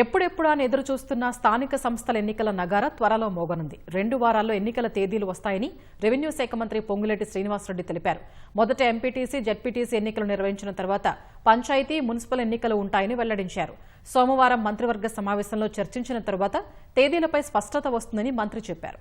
ఎప్పుడెప్పుడు అని ఎదురు చూస్తున్న స్థానిక సంస్థల ఎన్నికల నగార త్వరలో మోగనుంది. రెండు వారాల్లో ఎన్నికల తేదీలు వస్తాయని రెవెన్యూ శాఖ మంత్రి పొంగులేటి శ్రీనివాసరెడ్డి తెలిపారు. మొదట ఎంపీటీసీ జడ్పీటీసీ ఎన్నికలు నిర్వహించిన తర్వాత పంచాయతీ మున్సిపల్ ఎన్నికలు ఉంటాయని వెల్లడించారు. సోమవారం మంత్రివర్గ సమావేశంలో చర్చించిన తర్వాత తేదీలపై స్పష్టత వస్తుందని మంత్రి చెప్పారు.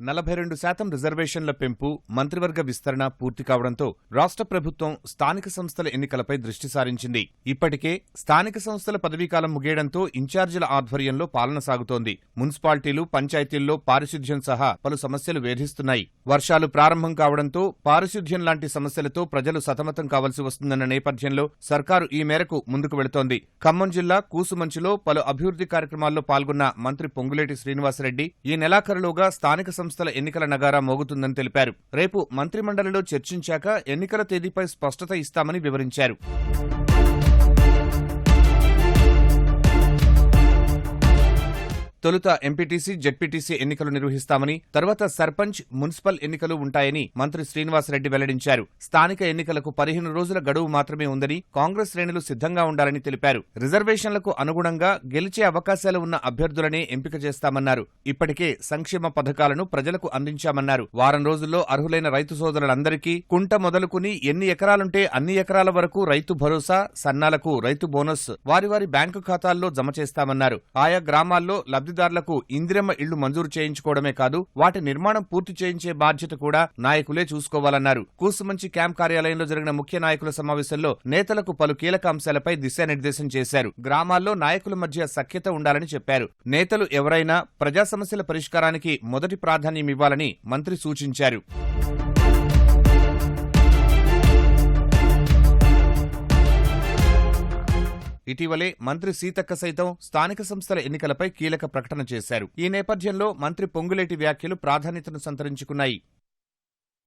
నలభై రెండు శాతం రిజర్వేషన్ల పెంపు మంత్రివర్గ విస్తరణ పూర్తి కావడంతో రాష్ట్ర ప్రభుత్వం స్థానిక సంస్థల ఎన్నికలపై దృష్టి సారించింది. ఇప్పటికే స్థానిక సంస్థల పదవీకాలం ముగియడంతో ఇన్ఛార్జీల ఆధ్వర్యంలో పాలన సాగుతోంది. మున్సిపాలిటీలు పంచాయతీల్లో పారిశుధ్యం సహా పలు సమస్యలు వేధిస్తున్నాయి. వర్షాలు ప్రారంభం కావడంతో పారిశుధ్యం లాంటి సమస్యలతో ప్రజలు సతమతం కావలసి వస్తుందన్న నేపథ్యంలో సర్కారు ఈ మేరకు ముందుకు వెళుతోంది. ఖమ్మం జిల్లా కూసుమంచిలో పలు అభివృద్ధి కార్యక్రమాల్లో పాల్గొన్న మంత్రి పొంగులేటి శ్రీనివాసరెడ్డి ఈ నెలాఖరులోగా స్థానిక సంస్థల ఎన్నికల నగారా మోగుతుందని తెలిపారు. రేపు మంత్రిమండలిలో చర్చించాక ఎన్నికల తేదీపై స్పష్టత ఇస్తామని వివరించారు. తొలుత ఎంపీటీసీ జెడ్పీటీసీ ఎన్నికలు నిర్వహిస్తామని తర్వాత సర్పంచ్ మున్సిపల్ ఎన్నికలు ఉంటాయని మంత్రి శ్రీనివాసరెడ్డి వెల్లడించారు. స్థానిక ఎన్నికలకు పదిహేను రోజుల గడువు మాత్రమే ఉందని కాంగ్రెస్ శ్రేణులు సిద్ధంగా ఉండాలని తెలిపారు. రిజర్వేషన్లకు అనుగుణంగా గెలిచే అవకాశాలు ఉన్న అభ్యర్థులనే ఎంపిక చేస్తామన్నారు. ఇప్పటికే సంక్షేమ పథకాలను ప్రజలకు అందించామన్నారు. వారం రోజుల్లో అర్హులైన రైతు సోదరులందరికీ కుంట మొదలుకుని ఎన్ని ఎకరాలుంటే అన్ని ఎకరాల వరకు రైతు భరోసా సన్నాలకు రైతు బోనస్ వారి వారి బ్యాంకు ఖాతాల్లో జమ చేస్తామన్నారు. ఆయా గ్రామాల్లో లబ్దిదారులకు ఇందిరమ్మ ఇళ్ళు మంజూరు చేయించుకోవడమే కాదు వాటి నిర్మాణం పూర్తి చేయించే బాధ్యత కూడా నాయకులే చూసుకోవాలన్నారు. కూసుమంచి క్యాంప్ కార్యాలయంలో జరిగిన ముఖ్య నాయకుల సమావేశంలో నేతలకు పలు కీలక అంశాలపై దిశానిర్దేశం చేశారు. గ్రామాల్లో నాయకుల మధ్య సఖ్యత ఉండాలని చెప్పారు. నేతలు ఎవరైనా ప్రజా సమస్యల పరిష్కారానికి మొదటి ప్రాధాన్యం ఇవ్వాలని మంత్రి సూచించారు. ఇటీవలే మంత్రి సీతక్క సైతం స్థానిక సంస్థల ఎన్నికలపై కీలక ప్రకటన చేశారు. ఈ నేపథ్యంలో మంత్రి పొంగులేటి వ్యాఖ్యలు ప్రాధాన్యతను సంతరించుకున్నాయి.